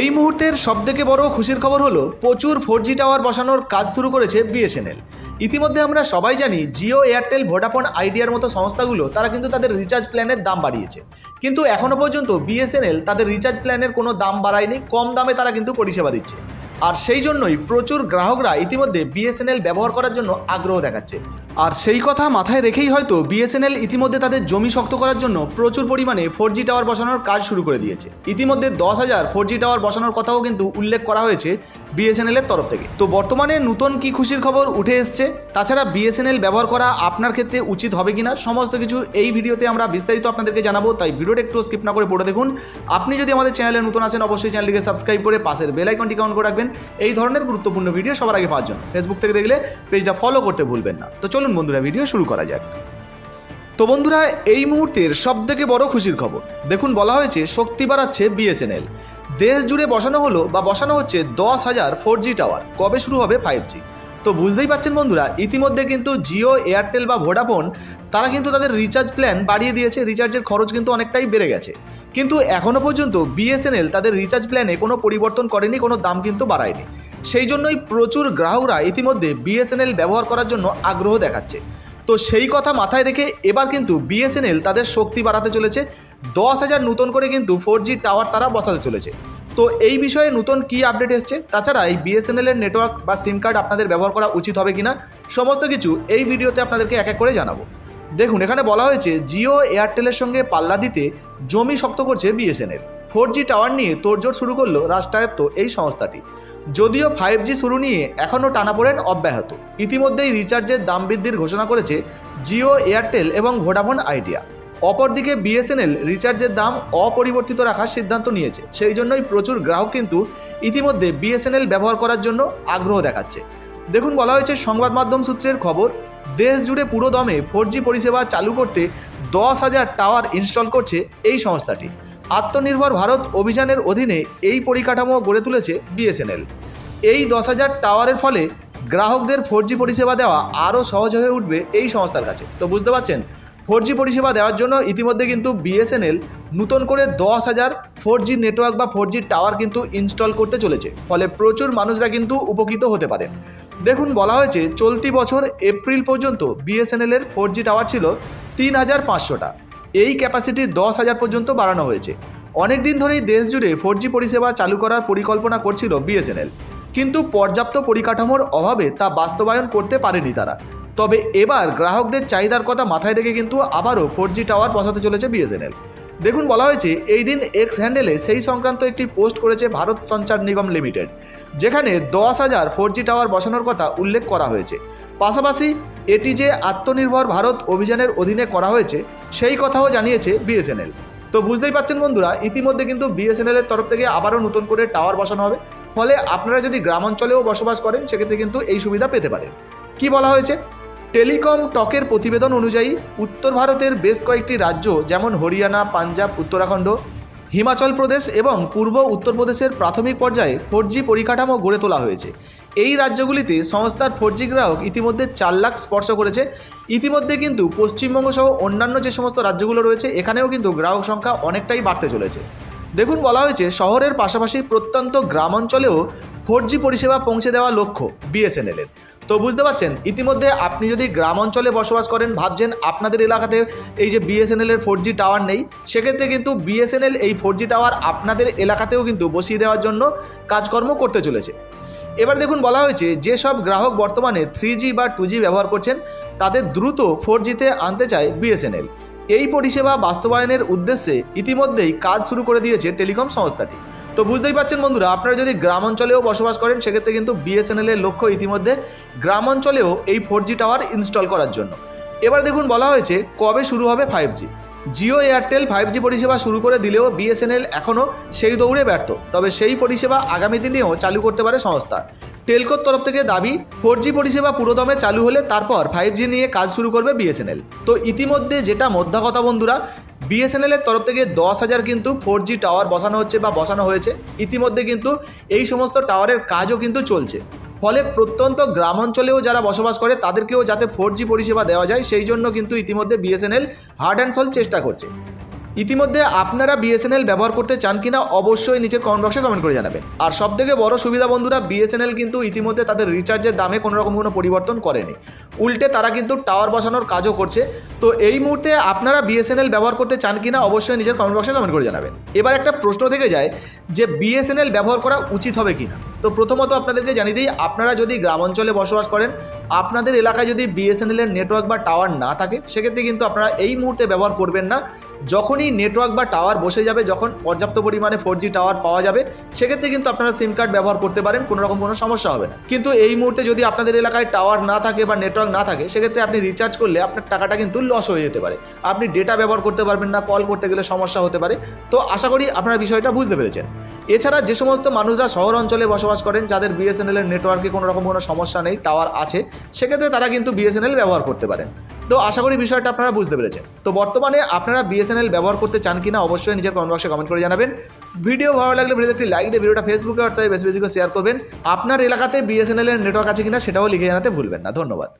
এই মুহূর্তের সবথেকে বড় খুশির খবর হলো, প্রচুর ফোর জি টাওয়ার বসানোর কাজ শুরু করেছে বিএসএনএল ইতিমধ্যে আমরা সবাই জানি জিও এয়ারটেল ভোডাফোন আইডিয়ার মতো সংস্থাগুলো, তারা কিন্তু তাদের রিচার্জ প্ল্যানের দাম বাড়িয়েছে। কিন্তু এখনও পর্যন্ত বিএসএনএল তাদের রিচার্জ প্ল্যানের কোনো দাম বাড়ায়নি, কম দামে তারা কিন্তু পরিষেবা দিচ্ছে। আর সেই জন্যই প্রচুর গ্রাহকরা ইতিমধ্যে বিএসএনএল ব্যবহার করার জন্য আগ্রহ দেখাচ্ছে। আর সেই কথা মাথায় রেখেই হয়তো বিএসএনএল ইতিমধ্যে তাদের জমি শক্ত করার জন্য প্রচুর পরিমাণে ফোর টাওয়ার বসানোর কাজ শুরু করে দিয়েছে। ইতিমধ্যে দশ হাজার ফোর টাওয়ার বসানোর কথাও কিন্তু উল্লেখ করা হয়েছে বিএসএনএল এর তরফ থেকে। তো বর্তমানে নতুন কি খুশির খবর উঠে এসছে, তাছাড়া বিএসএনএল ব্যবহার করা আপনার ক্ষেত্রে উচিত হবে কিনা, সমস্ত কিছু এই ভিডিওতে আমরা বিস্তারিত আপনাদেরকে জানাব, তাই ভিডিওটা একটু স্কিপ না করে পড়ে দেখুন। আপনি যদি আমাদের চ্যানেলে নতুন আছেন, অবশ্যই চ্যানেলটিকে সাবস্ক্রাইব করে পাশের বেল আইকনটি কাউন্ট করে রাখবেন। এই ধরনের গুরুত্বপূর্ণ ভিডিও সবার আগে পাওয়ার জন্য। ফেসবুক থেকে দেখলে পেজটা ফলো করতে ভুলবেন না। তো চলুন বন্ধুরা ভিডিও শুরু করা যাক। তো বন্ধুরা, এই মুহূর্তের সবথেকে বড় খুশির খবর। দেখুন, বলা হয়েছে, শক্তি বাড়াচ্ছে বিএসএনএল। দেশ জুড়ে বসানো হলো বা বসানো হচ্ছে দশ হাজার ফোর জি টাওয়ার কবে শুরু হবে ফাইভ জি তো বুঝতেই পাচ্ছেন বন্ধুরা, ইতিমধ্যে কিন্তু জিও এয়ারটেল বা ভোডাফোন তারা কিন্তু তাদের রিচার্জ প্ল্যান বাড়িয়ে দিয়েছে। রিচার্জের খরচ কিন্তু অনেকটাই বেড়ে গেছে। কিন্তু এখনও পর্যন্ত বিএসএনএল তাদের রিচার্জ প্ল্যানে কোনো পরিবর্তন করেনি, কোনো দাম কিন্তু বাড়ায়নি। সেই জন্যই প্রচুর গ্রাহকরা ইতিমধ্যে বিএসএনএল ব্যবহার করার জন্য আগ্রহ দেখাচ্ছে। তো সেই কথা মাথায় রেখে এবার কিন্তু বিএসএনএল তাদের শক্তি বাড়াতে চলেছে। দশ হাজার নতুন করে কিন্তু ফোর জি টাওয়ার তারা বসাতে চলেছে। তো এই বিষয়ে নতুন কি আপডেট এসছে? তাছাড়া এই বিএসএনএল এর নেটওয়ার্ক বা সিম কার্ড আপনাদের ব্যবহার করা উচিত হবে কিনা, সমস্ত কিছু এই ভিডিওতে আপনাদেরকে এক এক করে জানাব। দেখুন, এখানে বলা হয়েছে জিও এয়ারটেলের সঙ্গে পাল্লা দিতে জমি শক্ত করছে বিএসএনএল ফোর জি টাওয়ার নিয়ে তোড়জোড় শুরু করল রাষ্ট্রায়ত্ত এই সংস্থাটি। যদিও ফাইভ জি শুরু নিয়ে এখনও টানাপোড়েন অব্যাহত। ইতিমধ্যেই রিচার্জের দাম বৃদ্ধির ঘোষণা করেছে জিও এয়ারটেল এবং ভোডাফোন আইডিয়া অপরদিকে বিএসএনএল রিচার্জের দাম অপরিবর্তিত রাখার সিদ্ধান্ত নিয়েছে। সেই জন্যই প্রচুর গ্রাহক কিন্তু ইতিমধ্যে বিএসএনএল ব্যবহার করার জন্য আগ্রহ দেখাচ্ছে। দেখুন, বলা হয়েছে সংবাদ মাধ্যম সূত্রের খবর, দেশ জুড়ে পুরো দমে ফোর পরিষেবা চালু করতে দশ হাজার টাওয়ার ইনস্টল করছে এই সংস্থাটি। আত্মনির্ভর ভারত অভিযানের অধীনে এই পরিকাঠামো গড়ে তুলেছে বিএসএনএল। এই দশ হাজার টাওয়ারের ফলে গ্রাহকদের ফোর পরিষেবা দেওয়া আরও সহজ হয়ে উঠবে এই সংস্থার কাছে। তো বুঝতে পারছেন? ফোর পরিষেবা দেওয়ার জন্য ইতিমধ্যে কিন্তু বিএসএনএল নতুন করে দশ হাজার ফোর নেটওয়ার্ক বা ফোর টাওয়ার কিন্তু ইনস্টল করতে চলেছে। ফলে প্রচুর মানুষরা কিন্তু উপকৃত হতে পারেন দেখুন, বলা হয়েছে চলতি বছর এপ্রিল পর্যন্ত বিএসএনএল এর ফোর টাওয়ার ছিল তিন হাজার পাঁচশোটা এই ক্যাপাসিটি দশ হাজার পর্যন্ত বাড়ানো হয়েছে। অনেক দিন ধরেই দেশ জুড়ে ফোর পরিষেবা চালু করার পরিকল্পনা করছিল বিএসএনএল। কিন্তু পর্যাপ্ত পরিকাঠামোর অভাবে তা বাস্তবায়ন করতে পারেনি তারা। তবে এবার গ্রাহকদের চাহিদার কথা মাথায় রেখে কিন্তু আবারও ফোর জি টাওয়ার বসাতে চলেছে বিএসএনএল। দেখুন, বলা হয়েছে, এই দিন এক্স হ্যান্ডেলে সেই সংক্রান্ত একটি পোস্ট করেছে ভারত সঞ্চার নিগম লিমিটেড, যেখানে দশ হাজার ফোর জি টাওয়ার বসানোর কথা উল্লেখ করা হয়েছে। পাশাপাশি এটি যে আত্মনির্ভর ভারত অভিযানের অধীনে করা হয়েছে, সেই কথাও জানিয়েছে বিএসএনএল। তো বুঝতেই পাচ্ছেন বন্ধুরা, ইতিমধ্যে কিন্তু বিএসএনএল এর তরফ থেকে আবারও নতুন করে টাওয়ার বসানো হবে। ফলে আপনারা যদি গ্রামাঞ্চলেও বসবাস করেন, সেক্ষেত্রে কিন্তু এই সুবিধা পেতে পারেন। কি বলা হয়েছে? টেলিকম টকের প্রতিবেদন অনুযায়ী উত্তর ভারতের বেশ কয়েকটি রাজ্য, যেমন হরিয়ানা, পাঞ্জাব, উত্তরাখণ্ড, হিমাচল প্রদেশ এবং পূর্ব উত্তরপ্রদেশের প্রাথমিক পর্যায়ে ফোর পরিকাঠামো গড়ে তোলা হয়েছে। এই রাজ্যগুলিতে সংস্থার ফোর গ্রাহক ইতিমধ্যে চার লাখ স্পর্শ করেছে। ইতিমধ্যে কিন্তু পশ্চিমবঙ্গ সহ অন্যান্য যে সমস্ত রাজ্যগুলো রয়েছে, এখানেও কিন্তু গ্রাহক সংখ্যা অনেকটাই বাড়তে চলেছে। দেখুন, বলা হয়েছে, শহরের পাশাপাশি প্রত্যন্ত গ্রামাঞ্চলেও ফোর পরিষেবা পৌঁছে দেওয়া লক্ষ্য বিএসএনএলের। তো বুঝতে পারছেন? ইতিমধ্যে আপনি যদি গ্রাম অঞ্চলে বসবাস করেন, ভাবছেন আপনাদের এলাকাতে এই যে বিএসএনএল এর ফোর জি টাওয়ার নেই, সেক্ষেত্রে কিন্তু বিএসএনএল এই ফোর জি টাওয়ার আপনাদের এলাকাতেও কিন্তু বসিয়ে দেওয়ার জন্য কাজকর্ম করতে চলেছে। এবার দেখুন, বলা হয়েছে যেসব গ্রাহক বর্তমানে থ্রি বা টু ব্যবহার করছেন, তাদের দ্রুত ফোর জিতে আনতে চায় বিএসএনএল এই পরিষেবা বাস্তবায়নের উদ্দেশ্যে ইতিমধ্যেই কাজ শুরু করে দিয়েছে টেলিকম সংস্থাটি। তো বুঝতেই পারছেন বন্ধুরা, আপনারা যদি গ্রাম অঞ্চলেও বসবাস করেন, সেক্ষেত্রে কিন্তু বিএসএনএল এর লক্ষ্য ইতিমধ্যে গ্রাম অঞ্চলেও এই ফোর জি টাওয়ার ইনস্টল করার জন্য। এবার দেখুন, বলা হয়েছে কবে শুরু হবে five G Jio Airtel five G পরিষেবা শুরু করে দিলেও বিএসএনএল এখনও সেই দৌড়ে ব্যর্থ। তবে সেই পরিষেবা আগামী দিনেও চালু করতে পারে সংস্থা। টেলকোর তরফ থেকে দাবি ফোর জি পরিষেবা পুরোদমে চালু হলে তারপর ফাইভ জি নিয়ে কাজ শুরু করবে বিএসএনএল তো ইতিমধ্যে যেটা মধ্যা কথা বন্ধুরা বিএসএনএল এর তরফ থেকে দশ হাজার কিন্তু ফোর জি টাওয়ার বসানো হচ্ছে বা বসানো হয়েছে। ইতিমধ্যে কিন্তু এই সমস্ত টাওয়ারের কাজও কিন্তু চলছে। ফলে প্রত্যন্ত গ্রাম অঞ্চলেও যারা বসবাস করে, তাদেরকেও যাতে ফোর জি পরিষেবা দেওয়া যায়, সেই জন্য কিন্তু ইতিমধ্যে বিএসএনএল হার্ড অ্যান্ড সল চেষ্টা করছে। ইতিমধ্যে আপনারা বিএসএনএল ব্যবহার করতে চান কিনা অবশ্যই নিচের কমেন্ট বক্সে কমেন্ট করে জানাবেন। আর সব থেকে বড় সুবিধা বন্ধুরা বিএসএনএল কিন্তু ইতিমধ্যে তাদের রিচার্জের দামে কোনো রকম কোনো পরিবর্তন করেনি। উল্টে তারা কিন্তু টাওয়ার বসানোর কাজও করছে। তো এই মুহূর্তে আপনারা বিএসএনএল ব্যবহার করতে চান কিনা অবশ্যই নিজের কমেন্ট বক্সে কমেন্ট করে জানাবেন। এবার একটা প্রশ্ন থেকে যায় যে বিএসএনএল ব্যবহার করা উচিত হবে কিনা? তো প্রথমত আপনাদেরকে জানিয়ে দিই, আপনারা যদি গ্রাম অঞ্চলে বসবাস করেন, আপনাদের এলাকায় যদি বিএসএনএল এর নেটওয়ার্ক বা টাওয়ার না থাকে, সেক্ষেত্রে কিন্তু আপনারা এই মুহূর্তে ব্যবহার করবেন না। যখনই নেটওয়ার্ক বা টাওয়ার বসে যাবে, যখন পর্যাপ্ত পরিমাণে ফোর টাওয়ার পাওয়া যাবে, সেক্ষেত্রে কিন্তু আপনারা সিম কার্ড ব্যবহার করতে পারেন, কোনো রকম কোনো সমস্যা হবে না। কিন্তু এই মুহূর্তে যদি আপনাদের এলাকায় টাওয়ার না থাকে বা নেটওয়ার্ক না থাকে, সেক্ষেত্রে আপনি রিচার্জ করলে আপনার টাকাটা কিন্তু লস হয়ে যেতে পারে। আপনি ডেটা ব্যবহার করতে পারবেন না কল করতে গেলে সমস্যা হতে পারে। তো আশা করি আপনারা বিষয়টা বুঝতে পেরেছেন। এছাড়া যে সমস্ত মানুষরা শহর অঞ্চলে বসবাস করেন, যাদের বিএসএনএল এর নেটওয়ার্কে কোনো রকম কোনো সমস্যা নেই টাওয়ার আছে, সেক্ষেত্রে তারা কিন্তু বিএসএনএল ব্যবহার করতে পারেন। তো আশা করি বিষয়টা আপনারা বুঝতে পেরেছেন। তো বর্তমানে আপনারা বিএসএনএল ব্যবহার করতে চান কিনা অবশ্যই নিজের কমেন্ট বক্সে কমেন্ট করে জানাবেন। ভিডিও ভালো লাগলে ভিডিওতে একটি লাইক দিয়ে ভিডিওটা ফেসবুকে হোয়াটসঅ্যাপে বেশি বেশি করে শেয়ার করবেন। আপনার এলাকাতে বিএসএনএল এর নেটওয়ার্ক আছে কিনা সেটাও লিখে জানাতে ভুলবেন না। ধন্যবাদ।